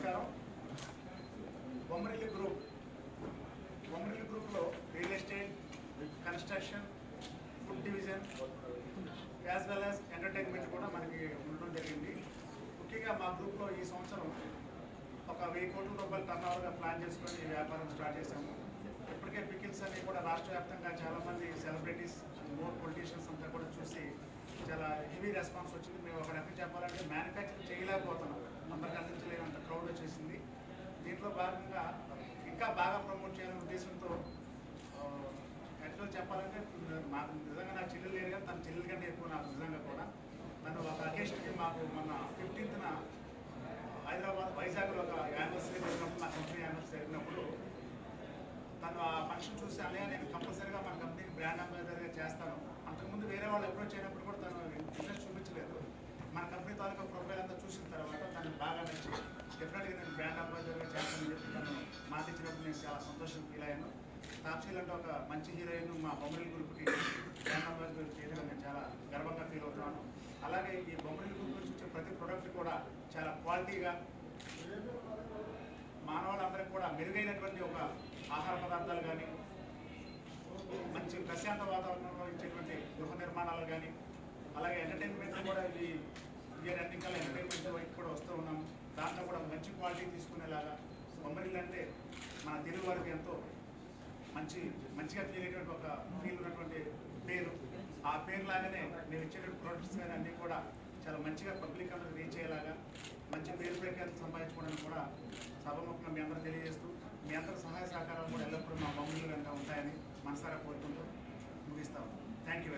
నమస్కారం. బొమ్మరిల్లి గ్రూప్. బొమ్మరిల్లి గ్రూప్లో real estate construction food division as well as entertainment కూడా మనకి ఉండడం జరిగింది. ముఖ్యంగా మా గ్రూప్లో ఈ సంవత్సరం ఒక వెయ్యి కోట్ల రూపాయలు టర్న్ ప్లాన్ చేసుకొని వ్యాపారం స్టార్ట్ చేశాము. ఇప్పటికే పికిల్స్ అన్ని కూడా రాష్ట్ర వ్యాప్తంగా చాలామంది సెలబ్రిటీస్ మోర్ పొలిటీషియన్స్ అంతా కూడా చూసి చాలా హెవీ రెస్పాన్స్ వచ్చింది. మేము ఒక రకంగా చెప్పాలంటే మ్యానుఫ్యాక్చర్ చేయలేకపోతున్నాం. అందరికి అందించలేనంత భాగంగా ఇంకా బాగా ప్రమోట్ చేయాలనే ఉద్దేశంతో ఎట్లా చెప్పాలంటే మాకు నిజంగా నా చెల్లెలు లేరు కానీ తన చెల్లెల కంటే ఎక్కువ నాకు నిజంగా కూడా. తను ఒక అకేషన్కి మాకు మన ఫిఫ్టీన్త్న హైదరాబాద్ వైజాగ్లో ఒక యానివర్సరీ జరిగినప్పుడు నా కంపెనీ యానివర్సరీ జరిగినప్పుడు తను ఆ ఫంక్షన్ చూసి అనే నేను కంపల్సరీగా మన కంపెనీకి బ్రాండ్ అంబాసిడర్గా చేస్తాను. అంతకుముందు వేరే వాళ్ళు అప్రోచ్ అయినప్పుడు కూడా తను ఇంట్రెస్ట్ చూపించలేదు మన కంపెనీ తాలూకా ప్రొఫైల్ అంతా చూసిన తర్వాత తను బాగా నచ్చి డెఫినెట్గా నేను చేస్తానని చెప్పి మాట ఇచ్చినప్పుడు నేను చాలా సంతోషం ఫీల్ అయ్యాను. తాప్సీల్ అంటే ఒక మంచి హీరోయిన్ మా బొమ్మరిల్ గ్రూప్కి బ్రాండ్ అంబాసిడర్ చేయడం నేను చాలా గర్వంగా ఫీల్ అవుతున్నాను. అలాగే ఈ బొమ్మరిల్ గ్రూప్ నుంచి వచ్చే ప్రతి ప్రోడక్ట్ కూడా చాలా క్వాలిటీగా మానవులందరికీ కూడా మెరుగైనటువంటి ఒక ఆహార పదార్థాలు కానీ మంచి ప్రశాంత వాతావరణంలో ఇచ్చేటువంటి గృహ నిర్మాణాలు కానీ అలాగే ఎంటర్టైన్మెంట్ కూడా ఈ ఇయర్ ఎండింగ్ ఎంటర్టైన్మెంట్ వైపు కూడా వస్తూ ఉన్నాం దాంట్లో కూడా మంచి క్వాలిటీ తీసుకునేలాగా బొమ్మరిల్లు అంటే మన తెలుగు వారికి ఎంతో మంచి మంచిగా ఫీల్ ఒక ఫీల్ ఉన్నటువంటి పేరు. ఆ పేరు లాగానే మేము ఇచ్చేటువంటి ప్రొడక్ట్స్ కానీ అన్నీ కూడా చాలా మంచిగా పబ్లిక్ అందరికి రీచ్ అయ్యేలాగా మంచి పేరు ప్రఖ్యాతి సంపాదించుకోవడానికి కూడా సభముఖంగా మీ అందరూ తెలియజేస్తూ మీ అందరి సహాయ సహకారాలు కూడా ఎల్లప్పుడూ మా మమ్మల్ని కనుక ఉంటాయని మనసారా కోరుకుంటూ ముగిస్తాము. Thank you